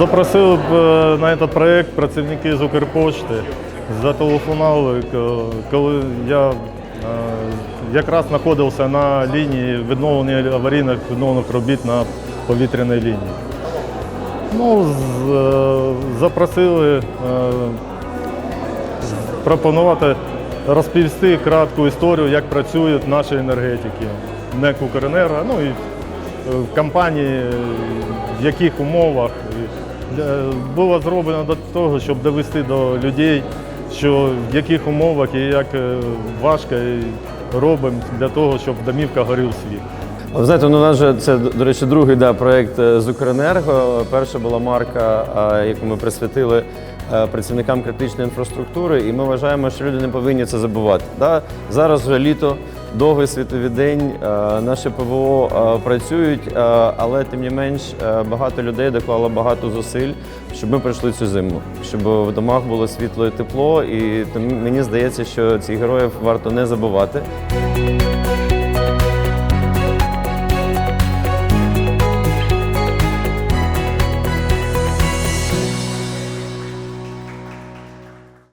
Запросили б е, на цей проєкт працівники з Укрпошти, зателефонували, коли я е, якраз знаходився на лінії відновлення аварійних відновлених робіт на повітряній лінії. Ну, е, запросили пропонувати розповісти кратку історію, як працюють наші енергетики, НЕК «Укренерго», ну і в компанії, в яких умовах. Було зроблено до того, щоб довести до людей, що в яких умовах і як е, важко робимо для того, щоб в домівках горів світ. Ви знаєте, ну, у нас же це, до речі, другий да, проєкт е, з Укренерго. Перша була марка, яку ми присвятили е, працівникам критичної інфраструктури, і ми вважаємо, що люди не повинні це забувати. Да? Зараз вже літо, довгий світовий день, Наше ПВО е, працюють, е, але тим не менш е, багато людей доклало багато зусиль, щоб ми пройшли цю зиму, щоб в домах було світло і тепло. І мені здається, що цих героїв варто не забувати.